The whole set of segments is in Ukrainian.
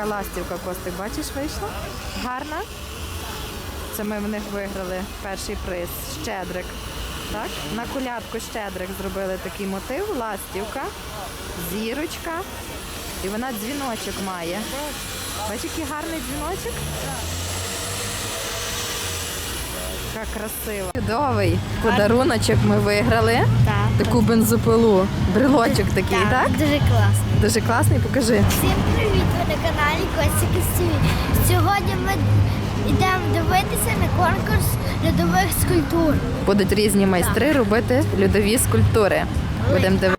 така ластівка Костик, бачиш, вийшла? Гарна. Це ми в них виграли перший приз. Щедрик. Так? На колядку Щедрик зробили такий мотив, ластівка, зірочка. І вона дзвіночок має. Бачиш, який гарний дзвіночок? Яка красива. Чудовий подаруночок ми виграли. Так. Таку бензопилу. Брелочок такий, так? Дуже класно. Дуже класний, покажи. Всім привіт! Ви на каналі Костя ТВ. Сьогодні ми йдемо дивитися на конкурс льодових скульптур. Будуть різні майстри робити льодові скульптури. Будемо дивитися.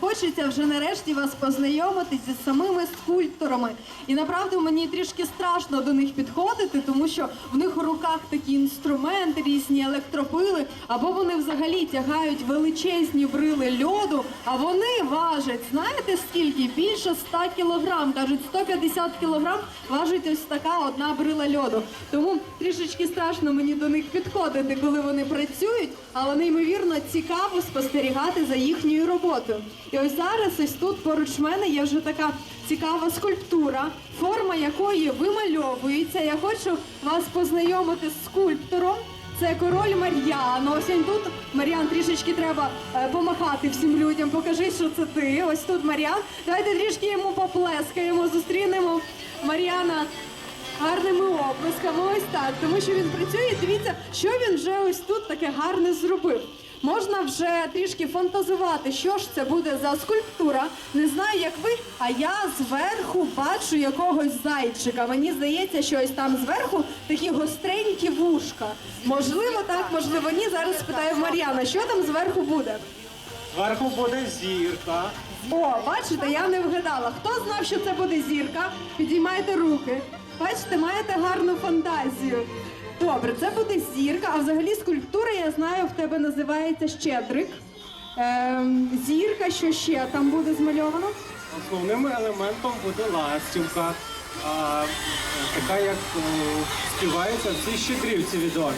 Хочеться вже нарешті вас познайомити зі самими скульпторами. І направду мені трішки страшно до них підходити, тому що в них у руках такі інструменти, різні електропили, або вони взагалі тягають величезні брили льоду, а вони важать, знаєте скільки? Більше 100 кілограм. Кажуть, 150 кілограм важить ось така одна брила льоду. Тому трішечки страшно мені до них підходити, коли вони працюють, але неймовірно цікаво спостерігати за їхньою роботою. І ось зараз, ось тут поруч мене є вже така цікава скульптура, форма якої вимальовується. Я хочу вас познайомити з скульптором. Це король Мар'ян. Ось він тут. Мар'ян, трішечки треба е, помахати всім людям. Покажи, що це ти. Ось тут Мар'ян. Давайте трішки йому поплескаємо, зустрінемо Мар'яна гарними оплесками. Ось так. Тому що він працює. Дивіться, що він вже ось тут таке гарне зробив. Можна вже трішки фантазувати, що ж це буде за скульптура. Не знаю, як ви, а я зверху бачу якогось зайчика. Мені здається, що ось там зверху такі гостренькі вушка. Можливо, так, можливо, ні. Зараз спитаю Мар'яна, що там зверху буде. Зверху буде зірка. О, бачите, я не вгадала. Хто знав, що це буде зірка? Підіймайте руки. Бачите, маєте гарну фантазію. Добре, це буде зірка, а взагалі скульптура, я знаю, в тебе називається Щедрик. Ем, зірка, що ще там буде змальовано? Основним елементом буде ластівка, а, така як е, співається всі щедрівці відомі.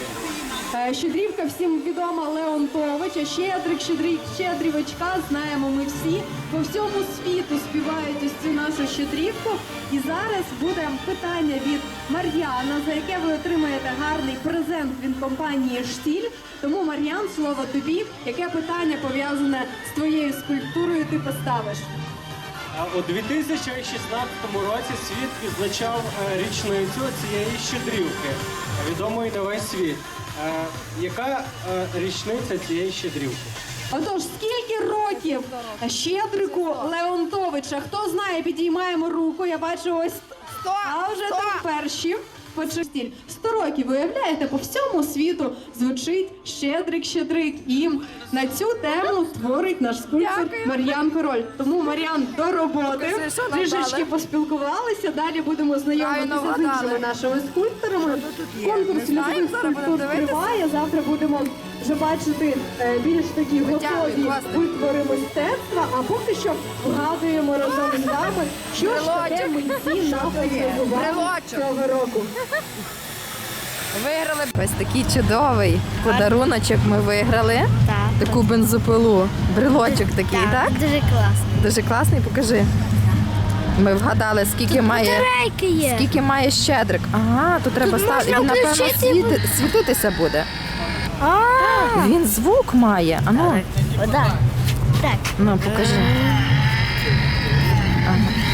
Е, Щедрівка всім відома Леонтович, а Щедрик, Щедрик, Щедрівочка, знаємо ми всі. По всьому світу співають ось цю нашу щедрівку. І зараз буде питання від Мар'яна, за яке ви отримаєте гарний презент від компанії Штіль. Тому, Мар'ян, слово тобі. Яке питання пов'язане з твоєю скульптурою ти поставиш? У 2016 році світ відзначав е, річницю цієї щедрівки, відомої на весь світ. Е, Яка е, річниця цієї щедрівки? Отож, скільки років Щедрику Леонтовича? Хто знає, підіймаємо руку. Я бачу ось а вже там перші. Почистіль сто років, уявляєте, по всьому світу звучить Щедрик, Щедрик. І на цю тему творить наш скульптор Мар'ян Король. Тому Мар'ян до роботи. Трішечки поспілкувалися. Далі будемо знайомитися з іншими нашими скульпторами. Конкурс будемо скульптур триває. Завтра будемо вже бачити е, більш такі готові витвори мистецтва. А поки що вгадуємо разом з вами, що ж таке митці нас розвивали цього року. Виграли ось такий чудовий подаруночок. Ми виграли. Так. Таку бензопилу. Брелочок такий, так? Дуже класно. Дуже класний, покажи. Ми вгадали, скільки має. Є. Скільки має щедрик? Ага, тут треба ставити. Він, напевно, світи... світитися буде. А, Він звук має. А ну, вода. Так. ну покажи. Знову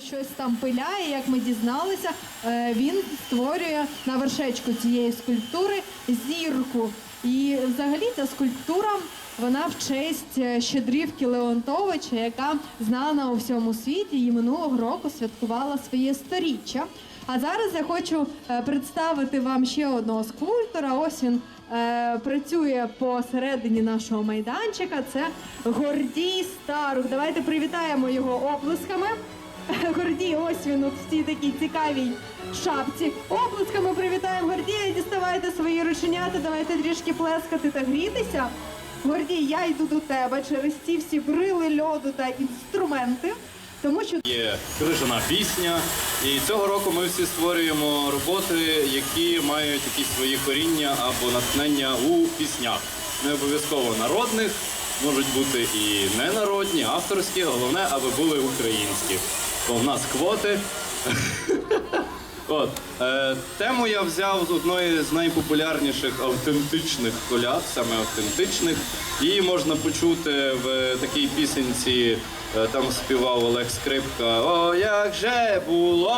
щось там пиляє, як ми дізналися. Е, Він створює на вершечку цієї скульптури зірку. І взагалі ця скульптура вона в честь е, Щедрівки Леонтовича, яка знана у всьому світі і минулого року святкувала своє сторіччя. А зараз я хочу е, представити вам ще одного скульптора. Ось він е, працює посередині нашого майданчика. Це Гордій Старух. Давайте привітаємо його оплесками. Гордій, ось він в цій такій цікавій шапці. Оплесками привітаємо Гордія. Діставайте свої рученята, давайте трішки плескати та грітися. Гордій, я йду до тебе через ці всі брили льоду та інструменти, тому що Є крижана пісня, і цього року ми всі створюємо роботи, які мають якісь свої коріння або натхнення у піснях. Не обов'язково народних, можуть бути і ненародні, авторські, головне, аби були українські. Бо в нас квоти. От е, тему я взяв з одної з найпопулярніших автентичних коляд, саме автентичних. Її можна почути в такій пісенці. е, Там співав Олег Скрипка. О, як же було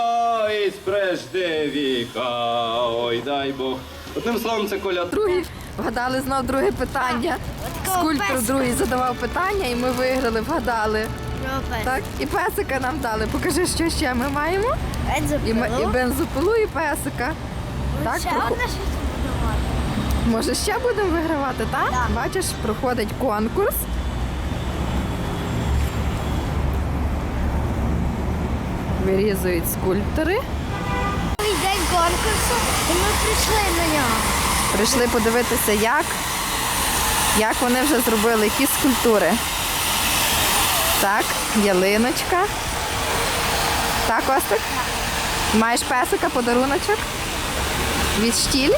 із прежде віка. Ой, дай Бог. Одним словом, це коляд. Другий вгадали знов друге питання. Скульптор другий задавав питання, і ми виграли, вгадали. Так, і песика нам дали. Покажи, що ще ми маємо. І, і бензопилу, і песика. Так, Ще прохо- одне щось будемо. Може, ще будемо вигравати, так? Так. Бачиш, проходить конкурс. Вирізують скульптори. Другий день конкурсу, і ми прийшли на нього. Прийшли подивитися, як, як вони вже зробили, які скульптури. Так, ялиночка. Так, Костик? Маєш песика, подаруночок? Від штіль?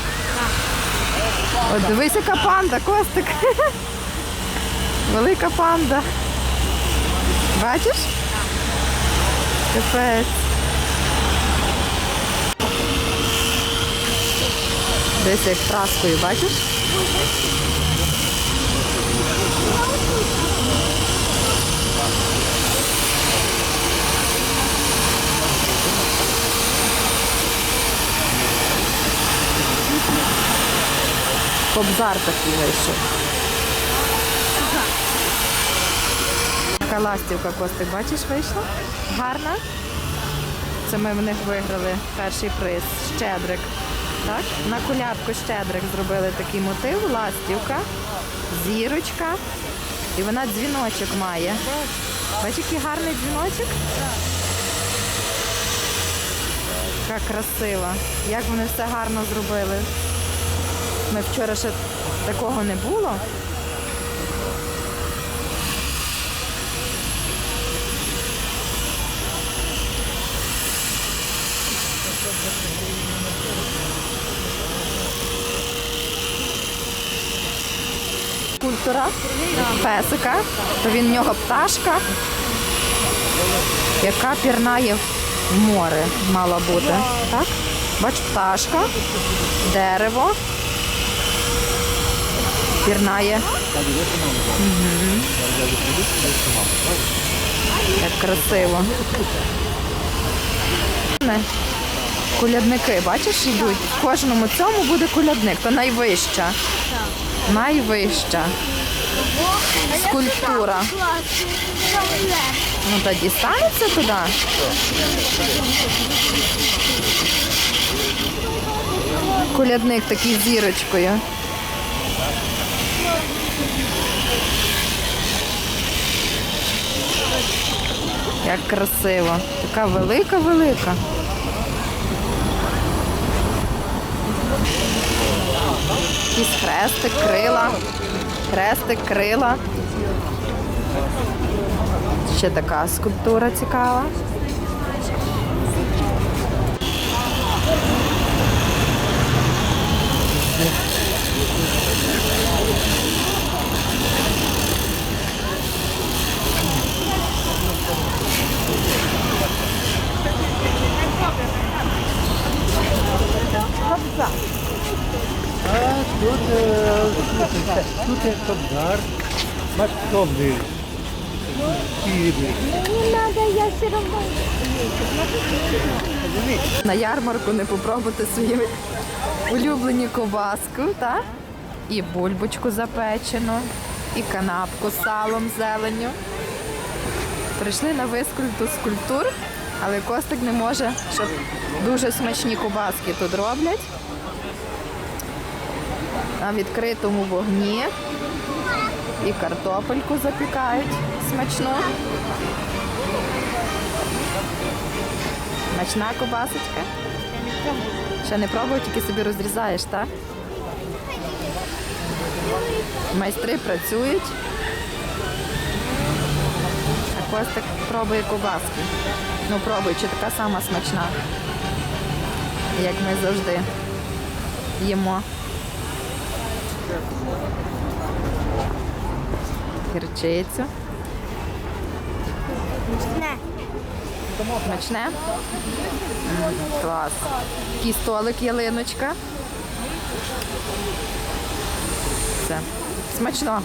От дивись, яка панда, Костик. Велика панда. Бачиш? Капець. Десь як праскою, бачиш? Кобзар такий вийшов. Така ластівка Костик, бачиш, вийшла? Гарна. Це ми в них виграли перший приз Щедрик. Так? На колядку Щедрик зробили такий мотив, ластівка, зірочка. І вона дзвіночок має. Бачиш, який гарний дзвіночок? Яка красива. Як вони все гарно зробили. Ми вчора ще такого не було. Скульптора, песика, то він в нього пташка, яка пірнає в море, мала бути. Так? Бач, пташка, дерево. Пірнає. Мгм. Як красиво. Колядники, бачиш, йдуть. В кожному цьому буде колядник, то найвища. Найвища. Скульптура. Ну та дістанеться туди. Колядник такий зірочкою. Як красиво. Така велика-велика. Якийсь хрестик, крила. Хрестик, крила. Ще така скульптура цікава. Я все равно. На ярмарку не попробувати свої улюблені ковбаску, так? І бульбочку запечену, і канапку з салом, зеленню. Прийшли на вискульту скульптур, але Костик не може, щоб дуже смачні ковбаски тут роблять. На відкритому вогні. І картопельку запікають смачну. Смачна ковбасочка. Ще не пробував, тільки собі розрізаєш, так? Майстри працюють. А Костик пробує ковбаски. Ну, пробуй, чи така сама смачна, як ми завжди їмо. Гірчицю. Не. Смачне? М, Клас. Такий столик ялиночка. Все. Смачного.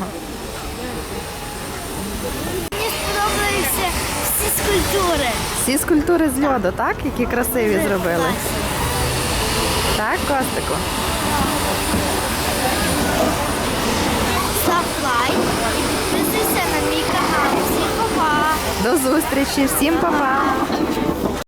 Мені сподобаються всі скульптури. Всі скульптури з льоду, так? Які красиві зробили. Так, Костику? Лайк і підписуйся на мій канал. Всім па-па! До зустрічі, всім па-па!